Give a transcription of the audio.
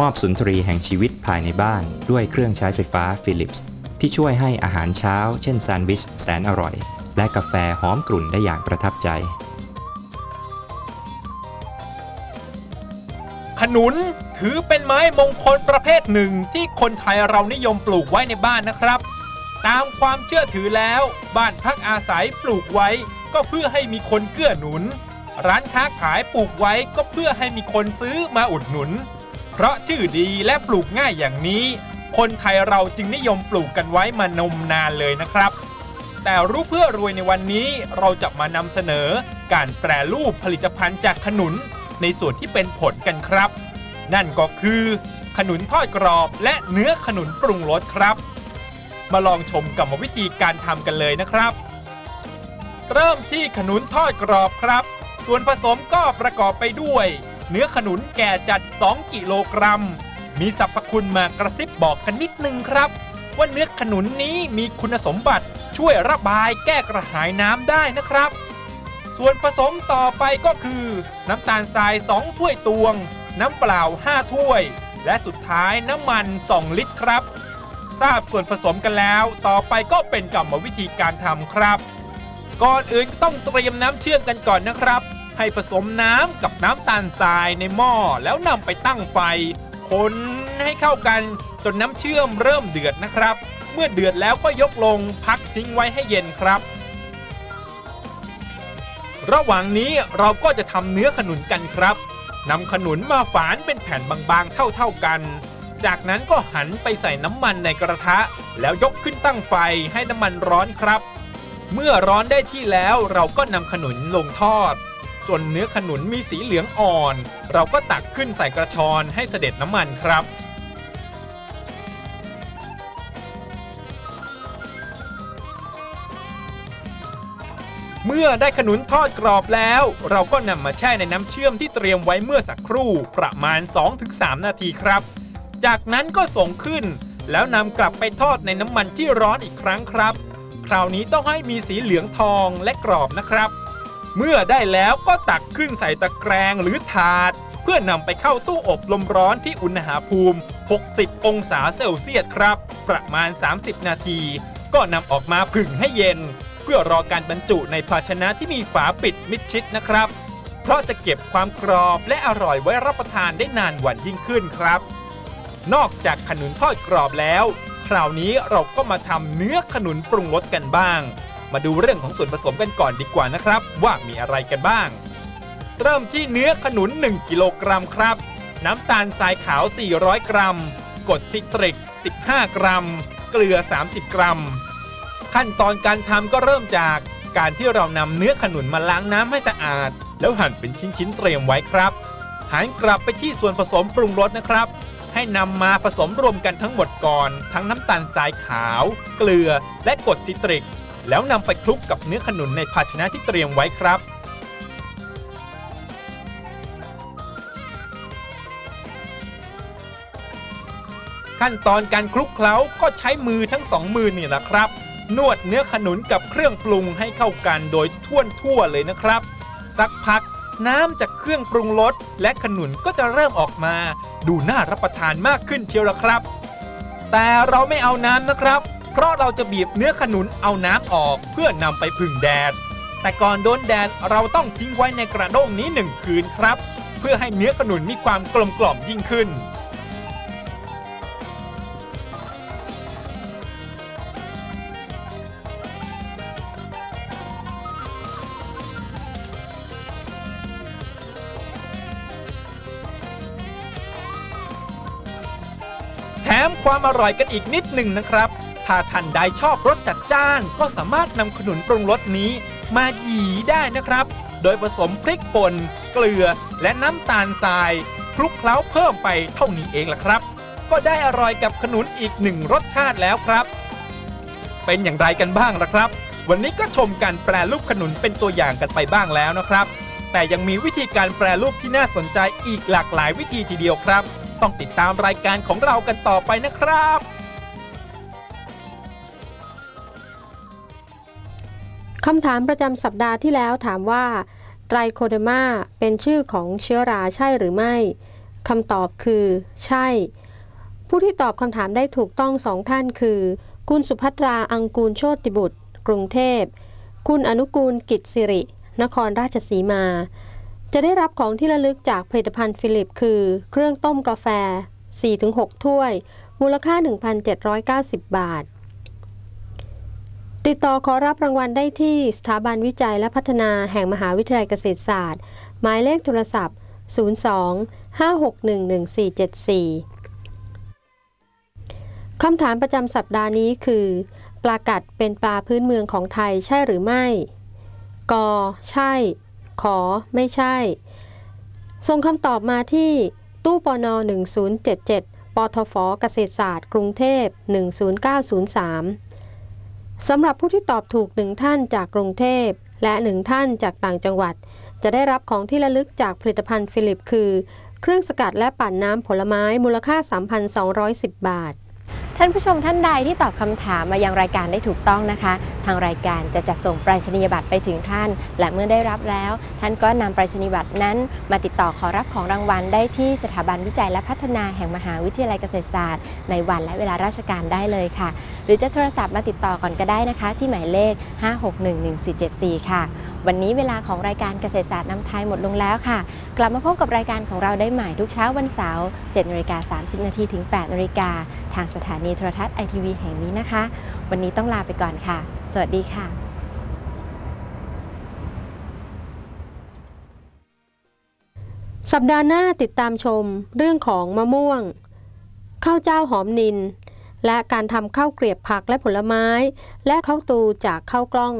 มอบสุนทรีแห่งชีวิตภายในบ้านด้วยเครื่องใช้ไฟฟ้าฟิลิปส์ที่ช่วยให้อาหารเช้า เช่นแซนด์วิชแสนอร่อย และกาแฟหอมกลุ่นได้อย่างประทับใจ ขนุนถือเป็นไม้มงคลประเภทหนึ่งที่คนไทยเรานิยมปลูกไว้ในบ้านนะครับ ตามความเชื่อถือแล้ว บ้านพักอาศัยปลูกไว้ ก็เพื่อให้มีคนเกื้อหนุน ร้านค้าขายปลูกไว้ก็เพื่อให้มีคนซื้อมาอุดหนุน เพราะชื่อดีและปลูกง่ายอย่างนี้ คนไทยเราจึงนิยมปลูกกันไว้มานมนานเลยนะครับ แต่รู้เพื่อรวยในวันนี้เราจะมานำเสนอการแปรรูปผลิตภัณฑ์จากขนุน ในส่วนที่เป็นผลกันครับ นั่นก็คือ ขนุนทอดกรอบและเนื้อขนุนปรุงรสครับ มาลองชมกรรมวิธีการทำกันเลยนะครับ เริ่มที่ขนุนทอดกรอบครับ ส่วนผสมก็ประกอบไปด้วย เนื้อขนุนแก่จัด 2 กิโลกรัม มีสรรพคุณมากระซิบบอกกันนิดนึงครับ ว่าเนื้อขนุนนี้มีคุณสมบัติช่วยระบายแก้กระหายน้ำได้นะครับ ส่วนผสมต่อไปก็คือ น้ำตาลทราย 2 ถ้วยตวง น้ำเปล่า 5 ถ้วย และสุดท้ายน้ำมัน 2 ลิตรครับ ทราบส่วนผสมกันแล้ว ต่อไปก็เป็นกรรมวิธีการทำครับ ก่อนอื่นต้องเตรียมน้ำเชื่อมกันก่อนนะครับ ให้ผสมน้ำกับน้ำตาลทรายในหม้อแล้วนำไปตั้งไฟ คนให้เข้ากันจนน้ำเชื่อมเริ่มเดือดนะครับ เมื่อเดือดแล้วก็ยกลงพักทิ้งไว้ให้เย็นครับ ระหว่างนี้เราก็จะทำเนื้อขนุนกันครับนำขนุนมาฝานเป็นแผ่นบางๆเท่าๆกัน จากนั้นก็หันไปใส่น้ำมันในกระทะ แล้วยกขึ้นตั้งไฟให้น้ำมันร้อนครับ เมื่อร้อนได้ที่แล้วเราก็นำขนุนลงทอด จนเนื้อขนุนมีสีเหลืองอ่อน เราก็ตักขึ้นใส่กระชอนให้เสด็จน้ำมันครับ เมื่อได้ขนุนทอดกรอบแล้ว เราก็นำมาแช่ในน้ำเชื่อมที่เตรียมไว้เมื่อสักครู่ประมาณ 2-3 นาทีครับ จากนั้นก็ส่งขึ้น แล้วนำกลับไปทอดในน้ำมันที่ร้อนอีกครั้งครับ คราวนี้ต้องให้มีสีเหลืองทองและกรอบนะครับ เมื่อได้แล้วก็ตักขึ้นใส่ตะแกรงหรือถาด เพื่อนำไปเข้าตู้อบลมร้อนที่อุณหภูมิ 60 องศาเซลเซียสครับ ประมาณ 30 นาที ก็นำออกมาผึ่งให้เย็น เพื่อรอการบรรจุในภาชนะที่มีฝาปิดมิดชิดนะครับ เพราะจะเก็บความกรอบและอร่อยไว้รับประทานได้นานวันยิ่งขึ้นครับ นอกจากขนุนทอดกรอบแล้ว คราวนี้เราก็มาทำเนื้อขนุนปรุงรสกันบ้าง มาดูเรื่องของส่วนผสมกันก่อนดีกว่านะครับ ว่ามีอะไรกันบ้าง เริ่มที่เนื้อขนุน 1 กิโลกรัมครับ น้ำตาลทรายขาว 400 กรัมกรดซิตริก 15 กรัม เกลือ 30 กรัม ขั้นตอนการทำก็เริ่มจากการที่เรานำเนื้อขนุนมาล้างน้ำให้สะอาด แล้วหั่นเป็นชิ้นๆเตรียมไว้ครับหันกลับไปที่ส่วนผสมปรุงรสนะครับ ให้นำมาผสมรวมกันทั้งหมดก่อน ทั้งน้ำตาลทรายขาว เกลือและกรดซิตริก แล้วนำไปคลุกกับเนื้อขนุนในภาชนะที่เตรียมไว้ครับ ขั้นตอนการคลุกเคล้าก็ใช้มือทั้งสองมือนี่แหละครับ นวดเนื้อขนุนกับเครื่องปรุงให้เข้ากันโดยท่วนทั่วเลยนะครับ สักพักน้ำจากเครื่องปรุงรสและขนุนก็จะเริ่มออกมา ดูน่ารับประทานมากขึ้นเชียวละครับ แต่เราไม่เอาน้ำนะครับ เพราะเราจะบีบเนื้อขนุนเอาน้ำออกเพื่อนำไปผึ่งแดด แต่ก่อนโดนแดดเราต้องทิ้งไว้ในกระด้งนี้หนึ่งคืนครับ เพื่อให้เนื้อขนุนมีความกลมกล่อมยิ่งขึ้นแถมความอร่อยกันอีกนิดหนึ่งนะครับ ถ้าท่านใดชอบรสจัดจ้าน ก็สามารถนำขนุนปรุงรสนี้ มาหยีได้นะครับ โดยผสมพริกป่นเกลือและน้ำตาลทรายคลุกเคล้าเพิ่มไปเท่านี้เองล่ะครับ ก็ได้อร่อยกับขนุนอีกหนึ่งรสชาติแล้วครับ เป็นอย่างไรกันบ้างล่ะครับ วันนี้ก็ชมการแปรรูปขนุนเป็นตัวอย่างกันไปบ้างแล้วนะครับ แต่ยังมีวิธีการแปรรูปที่น่าสนใจอีกหลากหลายวิธีทีเดียวครับ ต้องติดตามรายการของเรากันต่อไปนะครับ คำถามประจำสัปดาห์ที่แล้วถามว่า ไตรโคเดมาเป็นชื่อของเชื้อราใช่หรือไม่คำตอบคือ ใช่ ผู้ที่ตอบคำถามได้ถูกต้องสองท่านคือ คุณสุภัตราอังกูลโชติบุตร กรุงเทพ คุณอนุกูลกิจสิริ นครราชสีมา จะได้รับของที่ระลึกจากผลิตภัณฑ์ฟิลิป คือ เครื่องต้มกาแฟ 4-6 ถ้วย มูลค่า 1,790 บาท ติดต่อขอรับรางวัลได้ที่สถาบันวิจัยและพัฒนาแห่งมหาวิทยาลัยเกษตรศาสตร์ หมายเลขโทรศัพท์ 02 5611474 คำถามประจำสัปดาห์นี้คือ ปลากัดเป็นปลาพื้นเมืองของไทยใช่หรือไม่ ก ใช่ ขอ ไม่ใช่ ส่งคำตอบมาที่ตู้ปน1077 ปทฟเกษตรศาสตร์ กรุงเทพ 10903 สำหรับผู้ที่ตอบถูกหนึ่งท่านจากกรุงเทพ และหนึ่งท่านจากต่างจังหวัด จะได้รับของที่ระลึกจากผลิตภัณฑ์ฟิลิป คือ เครื่องสกัดและปั่นน้ำผลไม้มูลค่า 3,210 บาท ท่านผู้ชมท่านใดที่ตอบคำถามมายังรายการได้ถูกต้องนะคะ ทางรายการจะจัดส่งไปรษณียบัตรไปถึงท่าน และเมื่อได้รับแล้ว ท่านก็นำไปรษณียบัตรนั้น มาติดต่อขอรับของรางวัลได้ที่สถาบันวิจัยและพัฒนาแห่งมหาวิทยาลัยเกษตรศาสตร์ ในวันและเวลาราชการได้เลยค่ะ หรือจะโทรศัพท์มาติดต่อก่อนก็ได้นะคะ ที่หมายเลข 5611474 ค่ะ วันนี้เวลาของรายการเกษตรศาสตร์น้ำไทยหมดลงแล้วค่ะ กลับมาพบกับรายการของเราได้ใหม่ทุกเช้าวันเสาร์7นาฬิกา30 นาทีถึง8นาฬิกาทางสถานีโทรทัศน์ไอทีวีแห่งนี้นะคะ วันนี้ต้องลาไปก่อนค่ะ สวัสดีค่ะสัปดาห์หน้าติดตามชมเรื่องของมะม่วง ข้าวเจ้าหอมนิน และการทำข้าวเกรียบผักและผลไม้ และข้าวตูจากข้าวกล้อง